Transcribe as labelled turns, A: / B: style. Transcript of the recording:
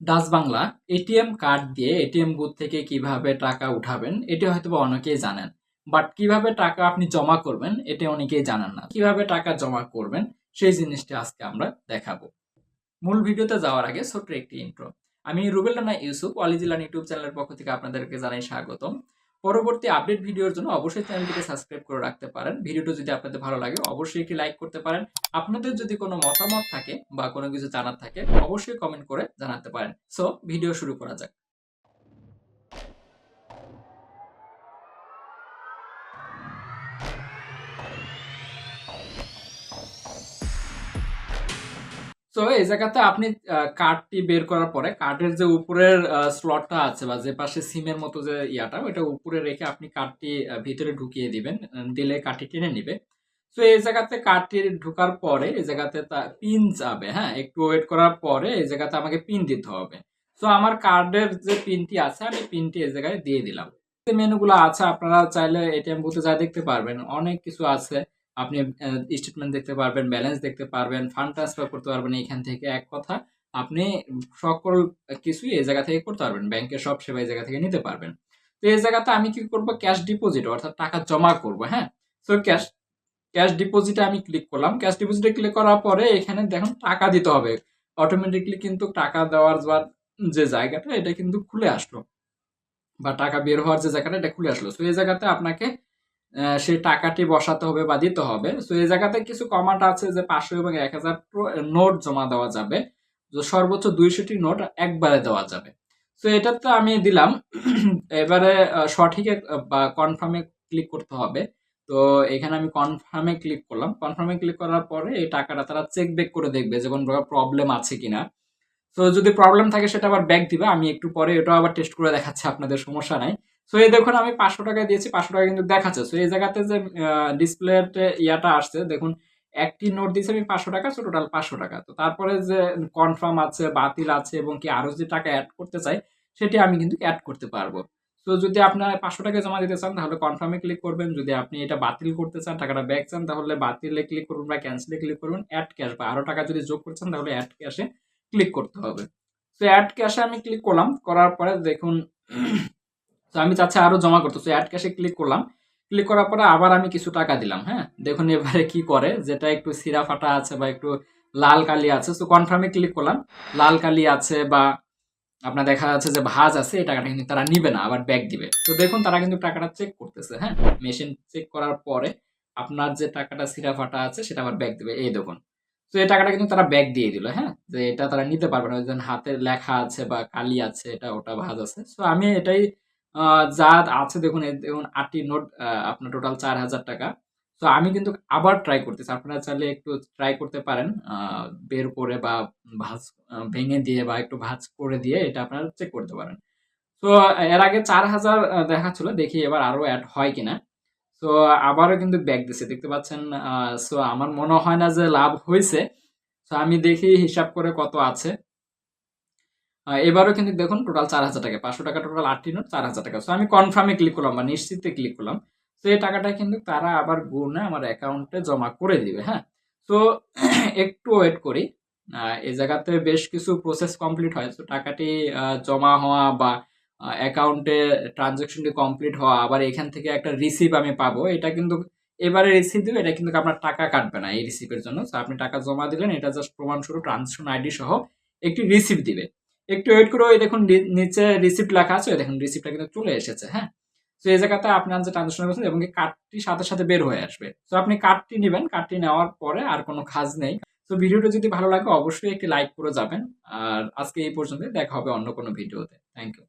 A: Dutch Bangla, ATM card দিয়ে ATM booth থেকে কীভাবে টাকা উঠাবেন, এটি হয়তো অনেকেই জানেন। বাট কীভাবে টাকা আপনি জমা করবেন, এটা অনেকেই জানেন না। কীভাবে টাকা জমা করবেন, সেই জিনিসটি আজকে আমরা দেখাবো। মূল ভিডিওতে যাওয়ার আগে ছোট্ট একটি ইন্ট্রো আমি রুবেল রানা ইউসুফ অলিজিলান ইউটিউব চ্যানেলের পক্ষ থেকে আপনাদেরকে জানাই স্বাগতম। পরবর্তী আপডেট ভিডিওর জন্য অবশ্যই চ্যানেলটিকে সাবস্ক্রাইব করে রাখতে পারেন। ভিডিওটি যদি আপনাদের ভালো লাগে, অবশ্যই একটি লাইক করতে পারেন। আপনাদের যদি কোনো মতামত থাকে বা কোনো কিছু জানার থাকে, অবশ্যই কমেন্ট করে জানাতে পারেন। সো ভিডিও শুরু করা যাক। তো এই জায়গাতে আপনি কার্ডটি বের করার পরে কার্ডের যে উপরের স্লটটা আছে বা যে পাশে সিমের মতো যে ইয়াটা ওটা উপরে রেখে আপনি কার্ডটি ভিতরে ঢুকিয়ে দিবেন দিলে কার্ডটি টেনে নিবে। তো এই জায়গাতে কার্ডটি ঢোকার পরে এই জায়গাতে পিন যাবে হ্যাঁ? একটু ওয়েট করার পরে এই জায়গাতে আমাকে পিন দিতে হবে। তো আমার কার্ডের যে পিনটি আছে, আমি পিনটি এই জায়গায় দিয়ে দিলাম। মেনুগুলো আছে, আপনারা চাইলে এটিএম বুথে যা দেখতে পারবেন, অনেক কিছু আছে। আপনি স্টেটমেন্ট দেখতে পারবেন ব্যালেন্স দেখতে পারবেন ফান্ড ট্রান্সফার করতে পারবেন এখান থেকে এক কথা। আপনি সকল কিছুই এই জায়গা থেকে করতে পারবেন, ব্যাংকের সব সেবা এই জায়গা থেকে নিতে পারবেন। তো এই জায়গাতে আমি কি করব? ক্যাশ ডিপোজিট অর্থাৎ টাকা জমা করব হ্যাঁ? তো ক্যাশ ক্যাশ ডিপোজিটে আমি ক্লিক করলাম। ক্যাশ ডিপোজিটে ক্লিক করার পরে এখানে দেখুন টাকা দিতে হবে। অটোমেটিকলি কিন্তু টাকা দেওয়ার যে জায়গাটা, এটা কিন্তু খুলে আসলো। বা টাকা বের হওয়ার যে জায়গাটা, এটা খুলে আসলো। তো এই জায়গাতে আপনাকে সেই টাকাটি বসাতে হবে বা দিতে হবে। তো এই জায়গাতে কিছু কমান্ড আছে যে পাঁচশো এবং এক হাজার নোট জমা দেওয়া যাবে। তো সর্বোচ্চ দুইশোটি নোট একবারে দেওয়া যাবে। তো এটাতে আমি দিলাম। এবারে সঠিক বা কনফার্মে ক্লিক করতে হবে। তো এখানে আমি কনফার্মে ক্লিক করলাম। কনফার্মে ক্লিক করার পরে এই টাকাটা তারা চেক ব্যাক করে দেখবে যে কোনো প্রবলেম আছে কিনা। তো যদি প্রবলেম থাকে সেটা আবার ব্যাক দিবে। আমি একটু পরে এটাও আবার টেস্ট করে দেখাচ্ছি, আপনাদের সমস্যা নাই। সো এই দেখুন, আমি পাঁচশো টাকা দিয়েছি, পাঁচশো টাকা কিন্তু দেখাচ্ছে। সো এই জায়গাতে যে ডিসপ্লেতে ইয়াটা আসছে, দেখুন, একটি নোট দিয়েছে, আমি পাঁচশো টাকা সো টোটাল পাঁচশো টাকা। তো তারপরে যে কনফার্ম আছে, বাতিল আছে, এবং কি আরও যে টাকা অ্যাড করতে চাই, সেটি আমি কিন্তু অ্যাড করতে পারব। তো যদি আপনার পাঁচশো টাকা জমা দিতে চান, তাহলে কনফার্মে ক্লিক করবেন। যদি আপনি এটা বাতিল করতে চান, টাকাটা ব্যাক চান, তাহলে বাতিলে ক্লিক করবেন বা ক্যান্সেলে ক্লিক করবেন অ্যাড ক্যাশ বা আরও টাকা যদি যোগ করছেন, তাহলে অ্যাড ক্যাশে ক্লিক করতে হবে। তো অ্যাড ক্যাশে আমি ক্লিক করলাম, করার পরে দেখুন তো আমি চাচ্ছি আরও জমা করতে। তো অ্যাড ক্যাশে ক্লিক করলাম। ক্লিক করার পরে আবার আমি কিছু টাকা দিলাম হ্যাঁ? দেখুন এবারে কি করে, যেটা একটু সিরা ফাটা আছে বা একটু লাল কালি আছে। তো কনফার্মে ক্লিক করলাম। লাল কালি আছে বা আপনার দেখা যাচ্ছে যে ভাজ আছে, এই টাকাটা কিন্তু তারা নিবে না, আবার ব্যাক দিবে। তো দেখুন তারা কিন্তু টাকাটা চেক করতেছে হ্যাঁ? মেশিন চেক করার পরে আপনার যে টাকাটা সিরা ফাটা আছে, সেটা আবার ব্যাক দিবে। এই দেখুন। তো এই টাকাটা কিন্তু তারা ব্যাক দিয়ে দিল হ্যাঁ? যে এটা তারা নিতে পারবে না। ওই জন্য হাতে লেখা আছে বা কালি আছে, এটা ওটা ভাজ আছে। তো আমি এটাই যা আছে দেখুন দেখুন আটটি নোট আপনার টোটাল চার হাজার টাকা। তো আমি কিন্তু আবার ট্রাই করতেছি, আপনারা চাইলে একটু ট্রাই করতে পারেন বের করে বা ভাজ ভেঙে দিয়ে বা একটু ভাজ করে দিয়ে এটা আপনারা চেক করতে পারেন। তো এর আগে চার হাজার দেখাচ্ছিল, দেখি এবার আরও অ্যাড হয় কিনা। তো, আবারও কিন্তু ব্যাক দিছে, দেখতে পাচ্ছেন সো আমার মনে হয় না যে লাভ হয়েছে তো আমি দেখি হিসাব করে কত আছে। এবারও কিন্তু দেখুন টোটাল চার হাজার টাকা, পাঁচশো টাকা টোটাল আটটি নোট, চার হাজার টাকা। সো আমি কনফার্মে ক্লিক করলাম বা নিশ্চিতে ক্লিক করলাম। তো এই টাকাটা কিন্তু তারা আবার গুণে আমার অ্যাকাউন্টে জমা করে দিবে হ্যাঁ? তো একটু ওয়েট করি। এই জায়গাতে বেশ কিছু প্রসেস কমপ্লিট হয়। তো টাকাটি জমা হওয়া বা অ্যাকাউন্টে ট্রানজাকশনটি কমপ্লিট হওয়া, আবার এখান থেকে একটা রিসিভ আমি পাবো, এটা কিন্তু এবারে রিসিভ দিবে, এটা কিন্তু আপনার টাকা কাটবে না এই রিসিভের জন্য। তো আপনি টাকা জমা দিলেন, এটা জাস্ট প্রমাণস্বরূপ ট্রানজাকশন আইডি সহ একটি রিসিভ দিবে। একটু ওয়েট করে ওই দেখুন নিচে রিসিপ্ট লেখা আছে, ওই দেখুন রিসিপ্টটা কিন্তু চলে এসেছে হ্যাঁ? তো এই জায়গাতে আপনার যে ট্রানজাকশন করছেন এবং কার্ডটি সাথে সাথে বের হয়ে আসবে। তো আপনি কার্ডটি নেবেন কার্ডটি নেওয়ার পরে আর কোনো কাজ নেই। তো ভিডিওটা যদি ভালো লাগে, অবশ্যই একটি লাইক করে যাবেন। আর আজকে এই পর্যন্ত দেখা হবে অন্য কোনো ভিডিওতে। Thank you